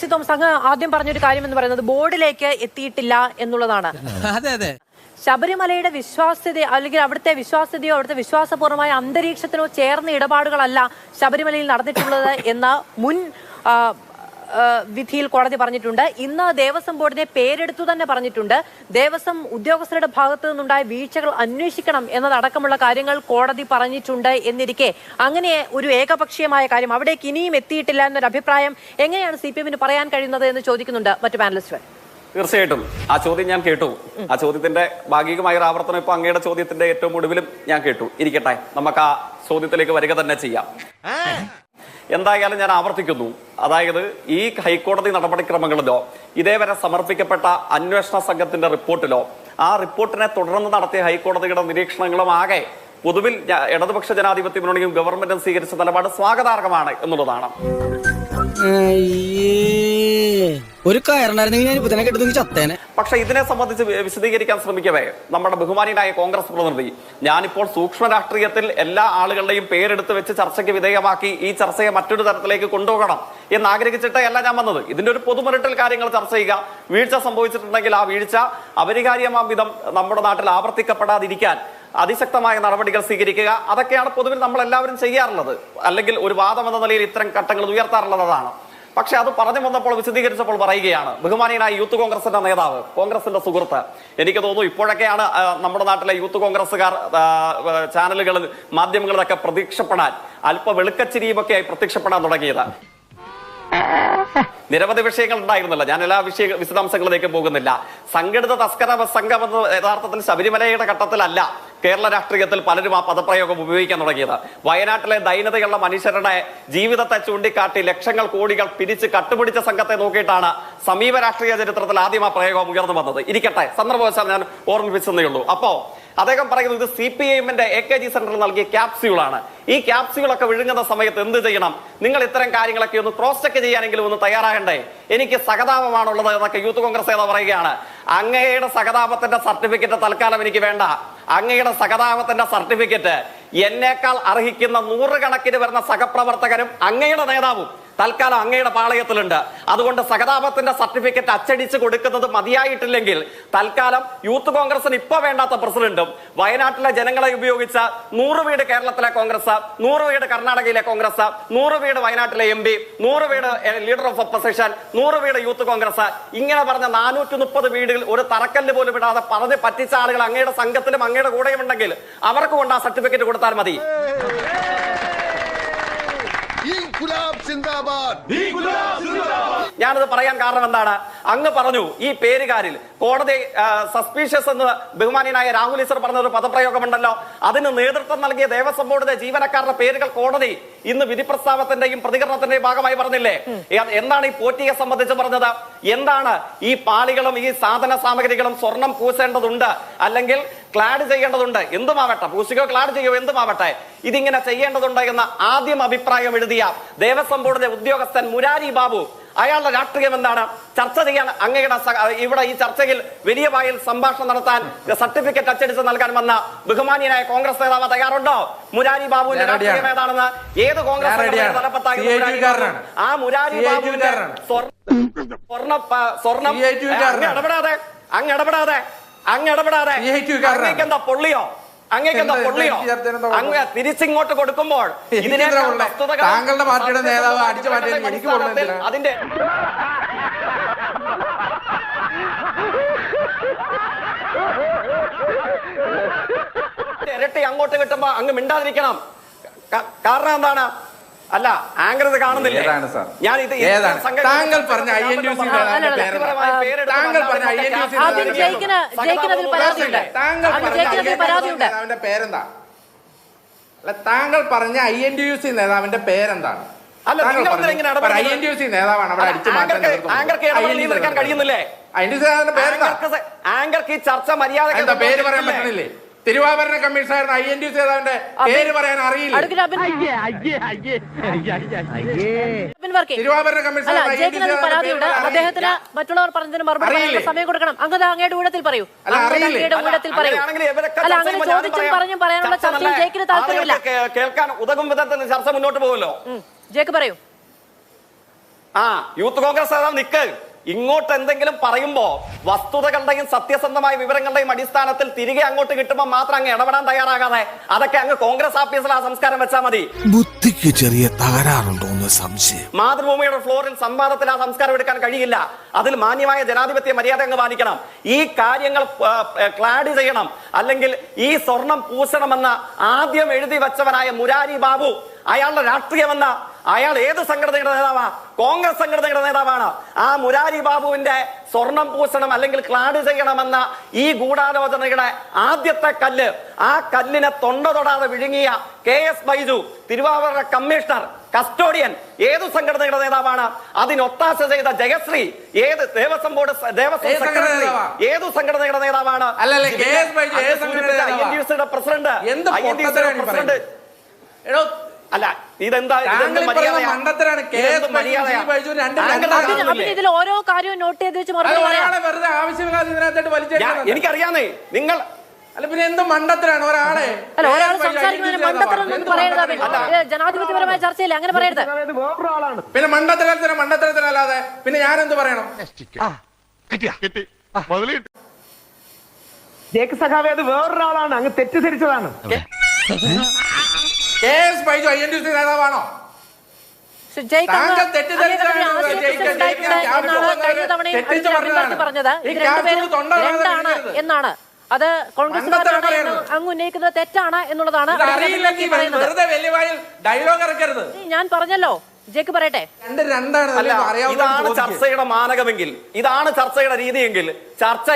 C Thomas അങ്ങ് ആദ്യം പറഞ്ഞൊരു കാര്യം എന്ന് പറയുന്നത് ബോർഡിലേക്ക് എത്തിയിട്ടില്ല എന്നുള്ളതാണ്. അതെ അതെ. ശബരിമലയുടെ വിശ്വാസ്യത അല്ലെങ്കിൽ അവിടുത്തെ വിശ്വാസ്യതയോ അവിടുത്തെ വിശ്വാസപൂർണമായ അന്തരീക്ഷത്തിനോ ചേർന്ന ഇടപാടുകളല്ല ശബരിമലയിൽ നടന്നിട്ടുള്ളത് എന്ന മുൻ വിധിയിൽ കോടതി പറഞ്ഞിട്ടുണ്ട്. ഇന്ന് ദേവസ്വം ബോർഡിനെ പേരെടുത്തു തന്നെ പറഞ്ഞിട്ടുണ്ട്. ദേവസ്വം ഉദ്യോഗസ്ഥരുടെ ഭാഗത്തു നിന്നുണ്ടായ വീഴ്ചകൾ അന്വേഷിക്കണം എന്നതടക്കമുള്ള കാര്യങ്ങൾ കോടതി പറഞ്ഞിട്ടുണ്ട് എന്നിരിക്കെ. അങ്ങനെ ഒരു ഏകപക്ഷീയമായ കാര്യം അവിടേക്ക് ഇനിയും എത്തിയിട്ടില്ല എന്നൊരു അഭിപ്രായം എങ്ങനെയാണ് സി പി എമ്മിന് പറയാൻ കഴിയുന്നത് എന്ന് ചോദിക്കുന്നുണ്ട് മറ്റു പാനലിസ്റ്റുകൾ തീർച്ചയായിട്ടും. ആ ചോദ്യം ഞാൻ കേട്ടു. ആ ചോദ്യത്തിന്റെ ഭാഗികമായ ഒരു ആവർത്തനം ഇപ്പൊ അങ്ങയുടെ ചോദ്യത്തിന്റെ ഏറ്റവും ഒടുവിലും ഞാൻ കേട്ടു. ഇരിക്കട്ടെ. നമുക്ക് ആ ചോദ്യത്തിലേക്ക് വരിക തന്നെ ചെയ്യാം. എന്തായാലും ഞാൻ ആവർത്തിക്കുന്നു. അതായത് ഈ ഹൈക്കോടതി നടപടിക്രമങ്ങളിലോ ഇതേവരെ സമർപ്പിക്കപ്പെട്ട അന്വേഷണ സംഘത്തിന്റെ റിപ്പോർട്ടിലോ ആ റിപ്പോർട്ടിനെ തുടർന്ന് നടത്തിയ ഹൈക്കോടതിയുടെ നിരീക്ഷണങ്ങളും ആകെ പൊതുവിൽ ഇടതുപക്ഷ ജനാധിപത്യ മുന്നണിയും ഗവൺമെന്റും സ്വീകരിച്ച നിലപാട് സ്വാഗതാർഹമാണ് എന്നുള്ളതാണ്. ഒരു കയറുണ്ടായിരുന്നെങ്കിൽ ഞാൻ ഇപ്പൊ തന്നെ ചത്തേനെ. പക്ഷെ ഇതിനെ സംബന്ധിച്ച് വിശദീകരിക്കാൻ ശ്രമിക്കവേ നമ്മുടെ ബഹുമാനിയായ കോൺഗ്രസ് പ്രതിനിധി ഞാനിപ്പോൾ സൂക്ഷ്മ രാഷ്ട്രീയത്തിൽ എല്ലാ ആളുകളുടെയും പേരെടുത്ത് വെച്ച് ചർച്ചയ്ക്ക് വിധേയമാക്കി ഈ ചർച്ചയെ മറ്റൊരു തരത്തിലേക്ക് കൊണ്ടുപോകണം എന്ന് ആഗ്രഹിച്ചിട്ടേ അല്ല ഞാൻ വന്നത്. ഇതിന്റെ ഒരു പൊതുമുരട്ടിൽ കാര്യങ്ങൾ ചർച്ച ചെയ്യുക. വീഴ്ച സംഭവിച്ചിട്ടുണ്ടെങ്കിൽ ആ വീഴ്ച അപരിഹാര്യമാം വിധം നമ്മുടെ നാട്ടിൽ ആവർത്തിക്കപ്പെടാതിരിക്കാൻ അതിശക്തമായ നടപടികൾ സ്വീകരിക്കുക. അതൊക്കെയാണ് പൊതുവിൽ നമ്മൾ എല്ലാവരും ചെയ്യാറുള്ളത്. അല്ലെങ്കിൽ ഒരു വാദം എന്ന നിലയിൽ ഇത്തരം ഘട്ടങ്ങൾ ഉയർത്താറുള്ളത് അതാണ്. പക്ഷെ അത് പറഞ്ഞു വന്നപ്പോൾ വിശദീകരിച്ചപ്പോൾ പറയുകയാണ് ബഹുമാനീയനായ യൂത്ത് കോൺഗ്രസിന്റെ നേതാവ് കോൺഗ്രസിന്റെ സുഹൃത്ത്. എനിക്ക് തോന്നുന്നു ഇപ്പോഴൊക്കെയാണ് നമ്മുടെ നാട്ടിലെ യൂത്ത് കോൺഗ്രസ്സുകാർ ചാനലുകളിൽ മാധ്യമങ്ങളിലൊക്കെ പ്രത്യക്ഷപ്പെടാൻ അല്പ വെളുക്കച്ചിരിയുമൊക്കെയായി പ്രത്യക്ഷപ്പെടാൻ തുടങ്ങിയത്. നിരവധി വിഷയങ്ങൾ ഉണ്ടായിരുന്നില്ല ഞാൻ എല്ലാ വിഷയ വിശദാംശങ്ങളിലേക്ക് പോകുന്നില്ല. സംഘടിത തസ്കര സംഘം എന്ന യഥാർത്ഥത്തിൽ ശബരിമലയുടെ ഘട്ടത്തിലല്ല കേരള രാഷ്ട്രീയത്തിൽ പലരും ആ പദപ്രയോഗം ഉപയോഗിക്കാൻ തുടങ്ങിയത്. വയനാട്ടിലെ ദൈനതയുള്ള മനുഷ്യരുടെ ജീവിതത്തെ ചൂണ്ടിക്കാട്ടി ലക്ഷങ്ങൾ കോടികൾ പിരിച്ച് കട്ടുപിടിച്ച സംഘത്തെ നോക്കിയിട്ടാണ് സമീപ രാഷ്ട്രീയ ചരിത്രത്തിൽ ആദ്യം ആ പ്രയോഗം ഉയർന്നു വന്നത്. ഇരിക്കട്ടെ സന്ദർഭവശാൽ ഞാൻ ഓർമ്മിപ്പിച്ചതേ ഉള്ളൂ. അപ്പോ അദ്ദേഹം പറയുന്നത് ഇത് സി പി എമ്മിന്റെ എ കെ ജി സെന്ററിൽ നൽകിയ ക്യാപ്സ്യൂളാണ്. ഈ ക്യാപ്സ്യൂളൊക്കെ വിഴുങ്ങുന്ന സമയത്ത് എന്ത് ചെയ്യണം? നിങ്ങൾ ഇത്തരം കാര്യങ്ങളൊക്കെ ഒന്ന് ക്രോസ് ചെക്ക് ചെയ്യാനെങ്കിലും ഒന്ന് തയ്യാറാകണ്ടേ എനിക്ക് സഹതാപമാണുള്ളത് എന്നൊക്കെ യൂത്ത് കോൺഗ്രസ് ഏതാ പറയുകയാണ്. അങ്ങയുടെ സഹതാപത്തിന്റെ സർട്ടിഫിക്കറ്റ് തൽക്കാലം എനിക്ക് വേണ്ട. അങ്ങയുടെ സഹതാപത്തിന്റെ സർട്ടിഫിക്കറ്റ് എന്നേക്കാൾ അർഹിക്കുന്ന നൂറുകണക്കിന് വരുന്ന സഹപ്രവർത്തകരും അങ്ങയുടെ നേതാവും. തൽക്കാലം അങ്ങയുടെ പാളയത്തിലുണ്ട്. അതുകൊണ്ട് സഹതാപത്തിന്റെ സർട്ടിഫിക്കറ്റ് അച്ചടിച്ച് കൊടുക്കുന്നത് മതിയായിട്ടില്ലെങ്കിൽ തൽക്കാലം യൂത്ത് കോൺഗ്രസിന് ഇപ്പൊ വേണ്ടാത്ത പ്രസിഡന്റും വയനാട്ടിലെ ജനങ്ങളെ ഉപയോഗിച്ച നൂറ് വീട് കേരളത്തിലെ കോൺഗ്രസ് നൂറ് വീട് കർണാടകയിലെ കോൺഗ്രസ് നൂറ് വീട് വയനാട്ടിലെ എം പി നൂറ് വീട് ലീഡർ ഓഫ് ഒപ്പോസിഷൻ നൂറ് വീട് യൂത്ത് കോൺഗ്രസ്. ഇങ്ങനെ പറഞ്ഞ നാനൂറ്റി മുപ്പത് വീടുകൾ ഒരു തറക്കല്ല് പോലും ഇടാതെ പറഞ്ഞ് പറ്റിച്ച ആളുകൾ അങ്ങയുടെ സംഘത്തിലും അങ്ങയുടെ കൂടെയും ഉണ്ടെങ്കിൽ അവർക്ക് കൊണ്ട് ആ സർട്ടിഫിക്കറ്റ് കൊടുത്താൽ മതി. ഞാനത് പറയാൻ കാരണം എന്താണ്? അങ്ങ് പറഞ്ഞു ഈ പേരുകാരിൽ കോടതി സസ്പീഷ്യസ് എന്ന് ബഹുമാനിയനായ രാഹുൽ ഈശ്വർ പറഞ്ഞ ഒരു പദപ്രയോഗമുണ്ടല്ലോ. അതിന് നേതൃത്വം നൽകിയ ദേവസ്വം ബോർഡിലെ ജീവനക്കാരുടെ പേരുകൾ കോടതി ഇന്ന് വിധി പ്രസ്താവത്തിന്റെയും പ്രതികരണത്തിന്റെയും ഭാഗമായി പറഞ്ഞില്ലേ? എന്താണ് ഈ പോറ്റിയെ സംബന്ധിച്ച് പറഞ്ഞത്? എന്താണ് ഈ പാളികളും ഈ സാധന സാമഗ്രികളും സ്വർണം പൂശേണ്ടതുണ്ട് അല്ലെങ്കിൽ ക്ലാഡ് ചെയ്യേണ്ടതുണ്ട്? എന്തുമാവട്ടെ പൂശിക്കോ ക്ലാഡ് ചെയ്യോ എന്തുമാവട്ടെ ഇതിങ്ങനെ ചെയ്യേണ്ടതുണ്ട് എന്ന ആദ്യം അഭിപ്രായം എഴുതിയ ദേവസ്വം ബോർഡിലെ ഉദ്യോഗസ്ഥൻ മുരാരി ബാബു അയാളുടെ രാഷ്ട്രീയം എന്താണ് ചർച്ച ചെയ്യാൻ അങ്ങയുടെ ഇവിടെ ഈ ചർച്ചയിൽ വലിയ വായിൽ സംഭാഷണം നടത്താൻ സർട്ടിഫിക്കറ്റ് അച്ചടിച്ച് നൽകാൻ വന്ന ബഹുമാനിയനായ കോൺഗ്രസ് നേതാവ് തയ്യാറുണ്ടോ മുരാരി ബാബുവിന്റെ രാഷ്ട്രീയം. ഏതാണെന്ന് ഏത് കോൺഗ്രസ്. ആ മുരാരി ബാബുവിന്റെ. സ്വർണ സ്വർണ. അങ്ങ് ഇടപെടാതെ അങ്ങ് ഇടപെടാതെ അങ്ങ് ഇടപെടാതെ എന്താ പൊള്ളിയോ അങ്ങേക്ക് എന്താ പൊള്ളിയോ? അങ്ങ് തിരിച്ചിങ്ങോട്ട് കൊടുക്കുമ്പോൾ? വസ്തുതകൾ താങ്കളുടെ പാർട്ടിയുടെ നേതാവ് അടിച്ചു മാറ്റാൻ എനിക്ക്. അതിന്റെ ഇരട്ടി അങ്ങോട്ട് കിട്ടുമ്പോ അങ്ങ് മിണ്ടാതിരിക്കണം കാരണം എന്താണ് അല്ല ആങ്കർ ഇത് കാണുന്നില്ലേ? ഏതാണ് സാർ? ഞാൻ ഇത് ഏതാണ്? താങ്കൾ പറഞ്ഞ ഐ എൻ യു സി താങ്കൾ പറഞ്ഞ ഐ എൻ ജയിക്കിന് ജയിക്കിന് താങ്കൾ പറഞ്ഞ പരാതിയുണ്ട്. പേരെന്താ? അല്ല താങ്കൾ പറഞ്ഞ I N D U C നേതാവിന്റെ പേരെന്താണ്? I N D U C നേതാവാണ് അവിടെ അടിച്ചു മാറ്റാൻ. കഴിയുന്നില്ലേ ഐ എൻ ഡി സി നേതാവിന്റെ പേരെന്താ? ആങ്കർക്ക് സ- ഈ ചർച്ച മര്യാദ എന്താ പേര് പറയാൻ പറ്റണില്ലേ? തിരുവാഭരണ കമ്മീഷണറുടെ ഐ എൻ ഡി സേതാവിന്റെ പേര് പറയാൻ അറിയില്ല. തിരുവാഭരണ കമ്മീഷണറുടെ കമ്മീഷണർ പരാതിയുണ്ട്. അദ്ദേഹത്തിന് മറ്റുള്ളവർ പറഞ്ഞതിന് മറുപടി സമയം കൊടുക്കണം. അങ്ങ് അങ്ങയുടെ ഊഴത്തിൽ പറയൂ. അല്ല, അങ്ങ് അറിയില്ലേ? അങ്ങയുടെ ഊഴത്തിൽ പറയൂ. അല്ല അങ്ങനെ ചോദിച്ചും. പറഞ്ഞും പറയാനുള്ള ചർച്ച ചർച്ചയിൽ നല്ല ജയിക്കിന് താല്പര്യമില്ല. കേൾക്കാൻ ഉതകും വിധത്തിൽ ചർച്ച മുന്നോട്ട് പോകുമല്ലോ. ജേക്ക് പറയൂ. ആ യൂത്ത് കോൺഗ്രസ് നേതാവ് നിക്ക്. ഇങ്ങോട്ട് എന്തെങ്കിലും പറയുമ്പോ വസ്തുതകളുടെയും സത്യസന്ധമായ വിവരങ്ങളുടെയും അടിസ്ഥാനത്തിൽ തിരികെ അങ്ങോട്ട് കിട്ടുമ്പോൾ മാത്രം അങ്ങ് ഇടപെടാൻ തയ്യാറാകാതെ അതൊക്കെ അങ്ങ് കോൺഗ്രസ് ഓഫീസിൽ ആ സംസ്കാരം വെച്ചാൽ മതി. ബുദ്ധിക്ക് ചെറിയ തകരാറുണ്ടോന്ന് സംശയം. മാതൃഭൂമിയുടെ ഫ്ലോറിൽ സംവാദത്തിൽ ആ സംസ്കാരം എടുക്കാൻ കഴിയില്ല. അതിൽ മാന്യമായ ജനാധിപത്യ മര്യാദ അങ്ങ് പാലിക്കണം. ഈ കാര്യങ്ങൾ ക്ലാഡ് ചെയ്യണം. അല്ലെങ്കിൽ ഈ സ്വർണം പൂശണമെന്ന ആദ്യം എഴുതി വെച്ചവനായ മുരാരി ബാബു അയാളുടെ രാഷ്ട്രീയമെന്ന അയാൾ ഏത് സംഘടനയുടെ നേതാവാ? കോൺഗ്രസ് സംഘടനയുടെ നേതാവാണ്. ആ മുരാരി ബാബുവിന്റെ സ്വർണം പൂശണം അല്ലെങ്കിൽ ക്ലാഡ് ചെയ്യണമെന്ന ഈ ഗൂഢാലോചനയുടെ ആദ്യത്തെ കല്ല് ആ കല്ലിനെ തൊണ്ട തൊടാതെ വിഴുങ്ങിയ K S Baiju Thiruvavoor commissioner custodian ഏത് സംഘടനയുടെ നേതാവാണ്? അതിനൊത്താശ ചെയ്ത ജയശ്രീ ഏത് ദേവസ്വം ബോർഡ് ദേവസ്വം ഏത് സംഘടനയുടെ സെക്രട്ടറി? ഏതു സംഘടനയുടെ നേതാവാണ്? President president. എടോ അല്ല ഇതെന്താ ഇതിൽ ഓരോ കാര്യവും നോട്ട് ചെയ്ത് വെച്ച് മറുപടി എനിക്കറിയാന്നേ. നിങ്ങൾ അല്ല പിന്നെ എന്ത് മണ്ടത്തിലാണ് ഒരാളെ? അല്ല ഒരാൾ സംസാരിക്കുന്നതിന് മണ്ടത്തരം പറയരുത് ജനാധിപത്യപരമായ ചർച്ചയില്ല? അങ്ങനെ പറയരുത്. പിന്നെ മണ്ടത്തരത്തിന് മണ്ടത്തരത്തിനല്ലാതെ പിന്നെ ഞാൻ എന്ത് പറയണം ജേക്ക് സഖാവേ അത് വേറൊരാളാണ്. അങ്ങ് തെറ്റിദ്ധരിച്ചതാണ്. K S Baiju I N D C നേതാവാണോ? എന്നാണ്. അത് കോൺഗ്രസ്. അങ്ങ് ഉന്നയിക്കുന്നത് തെറ്റാണ് എന്നുള്ളതാണ് ഞാൻ പറഞ്ഞല്ലോ. ജയ്ക്ക് പറയട്ടെ. രണ്ട് രണ്ടാണ്. അല്ല ഇതാണ് ചർച്ചയുടെ മാനകമെങ്കിൽ ഇതാണ് ചർച്ചയുടെ രീതിയെങ്കിൽ ചർച്ച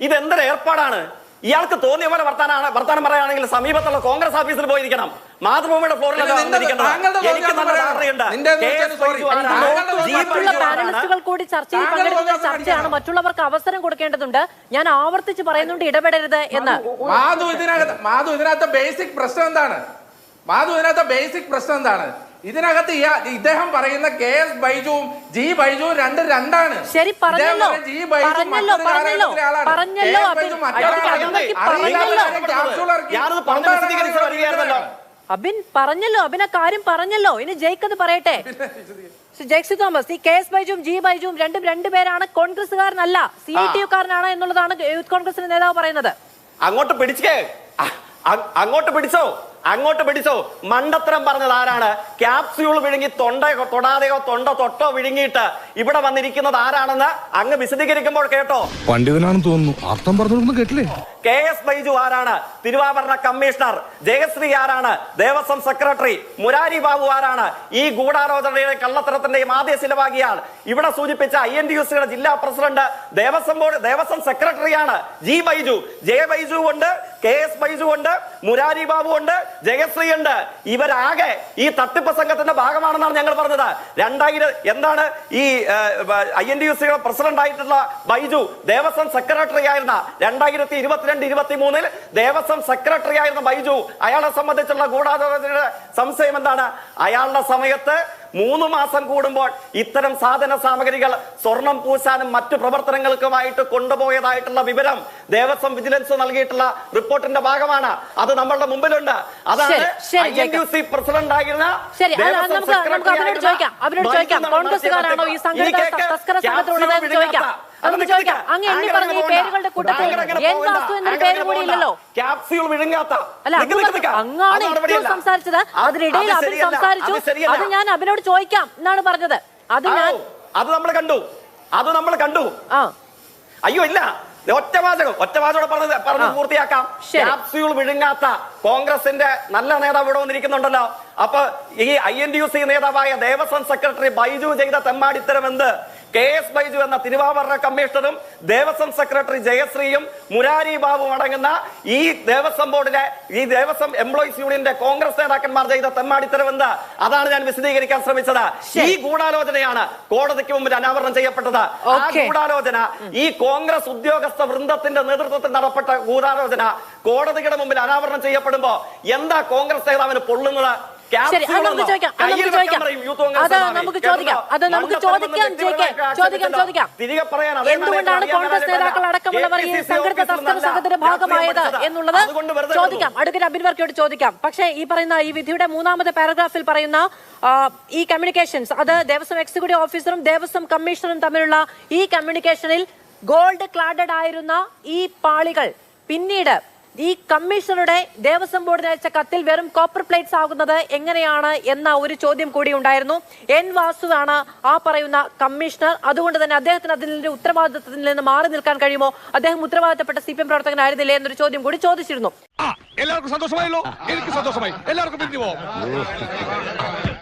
ഇതെന്തൊരു ഏർപ്പാടാണ്? ഇയാൾക്ക് തോന്നിയ പോലെ വർത്താനാണ് വർത്താനം പറയുകയാണെങ്കിൽ സമീപത്തുള്ള കോൺഗ്രസ് ഓഫീസിൽ പോയിരിക്കണം. മാതൃഭൂമിയുടെ ഫ്ലോറിൽ കൂടി ചർച്ചയിൽ പങ്കെടുക്കുന്ന ചർച്ചയാണ് മറ്റുള്ളവർക്ക് അവസരം കൊടുക്കേണ്ടതുണ്ട്. ഞാൻ ആവർത്തിച്ച് പറയുന്നുണ്ട് ഇടപെടരുത് എന്ന്. മാധു ഇതിനകത്ത് മാധു ഇതിനകത്ത് ബേസിക് പ്രശ്നം എന്താണ്? മാധു ഇതിനകത്ത് ബേസിക് പ്രശ്നം എന്താണ്? ഇതിനകത്ത് ഇദ്ദേഹം പറയുന്ന കെ എസ് ബൈജുവും ജി ബൈജുവും രണ്ട് രണ്ടാണ്. ശരി പറഞ്ഞല്ലോ. ജി ബൈജു പറഞ്ഞല്ലോ. അബിൻ പറഞ്ഞല്ലോ. അബിൻ ആ കാര്യം പറഞ്ഞല്ലോ. ഇനി ജയ്ക്കത് പറയട്ടെ. ജയ്സി ജെക്സി തോമസ് ഈ കെ എസ് ബൈജുവും ജി ബൈജുവും രണ്ടും രണ്ടുപേരാണ് കോൺഗ്രസ്സുകാരനല്ല. സി ഐ ടി യുക്കാരനാണ് എന്നുള്ളതാണ് യൂത്ത് കോൺഗ്രസിന്റെ നേതാവ് പറയുന്നത്. അങ്ങോട്ട് പിടിച്ചേ അങ്ങോട്ട് പിടിച്ചോ. അങ്ങോട്ട് പിടിച്ചോ. മണ്ടത്തരം പറഞ്ഞത് ആരാണ്? ക്യാപ്സ്യൂൾ വിഴുങ്ങി തൊണ്ട തൊടാതെയോ തൊണ്ട തൊട്ടോ വിഴുങ്ങിയിട്ട് ഇവിടെ വന്നിരിക്കുന്നത് ആരാണെന്ന് അങ്ങ് വിശദീകരിക്കുമ്പോൾ കേട്ടോ. പണ്ഡിതനാണെന്ന് തോന്നുന്നു. അർത്ഥം പറഞ്ഞു കേട്ടില്ലേ? കെ എസ് ബൈജു ആരാണ്? തിരുവാഭരണ കമ്മീഷണർ ജയശ്രീ ആരാണ്? ദേവസ്വം സെക്രട്ടറി മുരാരി ബാബു ആരാണ്? ഈ ഗൂഢാലോചനയുടെ കള്ളത്തരത്തിന്റെയും ആദ്യ ശിലവാകിയാൾ ഇവിടെ സൂചിപ്പിച്ച ഐ എൻ ഡി യു സിയുടെ ജില്ലാ പ്രസിഡന്റ് ദേവസ്വം ബോർഡ് ദേവസ്വം സെക്രട്ടറിയാണ് ജി ബൈജു. ജയ ബൈജു ഉണ്ട് കെ എസ് ബൈജു ഉണ്ട് മുരാരി ബാബു ഉണ്ട് ജയശ്രീ ഉണ്ട്. ഇവരാകെ ഈ തട്ടിപ്പ് സംഘത്തിന്റെ ഭാഗമാണെന്നാണ് ഞങ്ങൾ പറഞ്ഞത്. രണ്ടായിരം എന്താണ് ഈ ഐ എൻ ഡി യു സിയുടെ പ്രസിഡന്റ് ആയിട്ടുള്ള ബൈജു ദേവസ്വം സെക്രട്ടറി ആയിരുന്ന രണ്ടായിരത്തി ഇരുപത്തിരണ്ട് ഇരുപത്തി മൂന്നിൽ ദേവസ്വം സെക്രട്ടറി ആയിരുന്ന ബൈജു. അയാളെ സംബന്ധിച്ചുള്ള ഗൂഢാലോചനയുടെ സംശയം എന്താണ്? അയാളുടെ സമയത്ത് മൂന്ന് മാസം കൂടുമ്പോൾ ഇത്തരം സാധന സാമഗ്രികൾ സ്വർണം പൂശാനും മറ്റു പ്രവർത്തനങ്ങൾക്കുമായിട്ട് കൊണ്ടുപോയതായിട്ടുള്ള വിവരം ദേവസ്വം വിജിലൻസ് നൽകിയിട്ടുള്ള റിപ്പോർട്ടിന്റെ ഭാഗമാണ്. അത് നമ്മളുടെ മുമ്പിലുണ്ട്. അതാണ് പ്രസിഡന്റ് ആയിരുന്ന കോൺഗ്രസ്സുകാരാണോ ഈ തസ്കര സംഘത്തിലുള്ളത് ചോദിക്കാം. ക്യാപ്സ്യൂൾ വിഴുങ്ങാത്ത. അങ്ങാണ്. സംസാരിച്ചത്. അതിനിടയിൽ അത് അബിൻ സംസാരിച്ചു. അത് ഞാൻ അബിനോട് ചോദിക്കാം എന്നാണ് പറഞ്ഞത്. അത് ഞാൻ അത് നമ്മൾ കണ്ടു. അത് നമ്മൾ കണ്ടു. അയ്യോ ഇല്ല. ഒറ്റവാചകം ഒറ്റ വാചകം. ഒറ്റ വാചകം പറഞ്ഞത് പറഞ്ഞ് പൂർത്തിയാക്കാം. ക്യാപ്സ്യൂൾ വിഴുങ്ങാത്ത കോൺഗ്രസിന്റെ നല്ല നേതാവ് ഇവിടെ വന്നിരിക്കുന്നുണ്ടല്ലോ. അപ്പൊ ഈ I N D U C നേതാവായ ദേവസ്വം സെക്രട്ടറി ബൈജു ചെയ്ത തെമ്മാടിത്തരം എന്ത്? കെ എസ് ബൈജു എന്ന തിരുവാഭരണ കമ്മീഷണറും ദേവസ്വം സെക്രട്ടറി ജയശ്രീയും മുരാരി ബാബുവും അടങ്ങുന്ന ഈ ദേവസ്വം ബോർഡിലെ ഈ ദേവസ്വം എംപ്ലോയീസ് യൂണിയന്റെ കോൺഗ്രസ് നേതാക്കന്മാർ ചെയ്ത തെമ്മാടിത്തരം എന്ത്? അതാണ് ഞാൻ വിശദീകരിക്കാൻ ശ്രമിച്ചത്. ഈ ഗൂഢാലോചനയാണ് കോടതിക്ക് മുമ്പിൽ അനാവരണം ചെയ്യപ്പെട്ടത്. ആ. ഗൂഢാലോചന ഈ കോൺഗ്രസ് ഉദ്യോഗസ്ഥ വൃന്ദത്തിന്റെ നേതൃത്വത്തിൽ നടപ്പെട്ട ഗൂഢാലോചന കോടതിയുടെ മുമ്പിൽ അനാവരണം ചെയ്യപ്പെടുമ്പോ എന്താ കോൺഗ്രസ് നേതാവിന് പൊള്ളുന്നത്? ശരി അത് നമുക്ക് ചോദിക്കാം അത് നമുക്ക് ചോദിക്കാം. അത് നമുക്ക് ചോദിക്കാം അത് നമുക്ക് ചോദിക്കാം ചോദിക്കാം ചോദിക്കാം. എന്തുകൊണ്ടാണ് കോൺഗ്രസ് നേതാക്കൾ അടക്കമുള്ളവർ ഈ സംഘടിത തസ്കര സംഘത്തിന്റെ ഭാഗമായത് എന്നുള്ളത് ചോദിക്കാം അടുക്കൽ അബിൻ വർക്കിയോട് ചോദിക്കാം. പക്ഷേ ഈ പറയുന്ന ഈ വിധിയുടെ മൂന്നാമത്തെ പാരഗ്രാഫിൽ പറയുന്ന ഈ കമ്മ്യൂണിക്കേഷൻസ് അത് ദേവസ്വം എക്സിക്യൂട്ടീവ് ഓഫീസറും ദേവസ്വം കമ്മീഷണറും തമ്മിലുള്ള ഈ കമ്മ്യൂണിക്കേഷനിൽ ഗോൾഡ് ക്ലാഡഡ് ആയിരുന്ന ഈ പാളികൾ പിന്നീട് ഈ കമ്മീഷണറുടെ ദേവസ്വം ബോർഡിന് അയച്ച കത്തിൽ വെറും കോപ്പർ പ്ലേറ്റ്സ് ആകുന്നത് എങ്ങനെയാണ് എന്ന ഒരു ചോദ്യം കൂടി ഉണ്ടായിരുന്നു. എൻ വാസുവാണ് ആ പറയുന്ന കമ്മീഷണർ. അതുകൊണ്ട് തന്നെ അദ്ദേഹത്തിന് അതിന്റെ ഉത്തരവാദിത്തത്തിൽ നിന്ന് മാറി നിൽക്കാൻ കഴിയുമോ? അദ്ദേഹം ഉത്തരവാദിത്തപ്പെട്ട സി പി എം പ്രവർത്തകനായിരുന്നില്ലേ എന്നൊരു ചോദ്യം കൂടി ചോദിച്ചിരുന്നു. എല്ലാവർക്കും സന്തോഷമായല്ലോ. എനിക്ക് സന്തോഷമായി. എല്ലാവർക്കും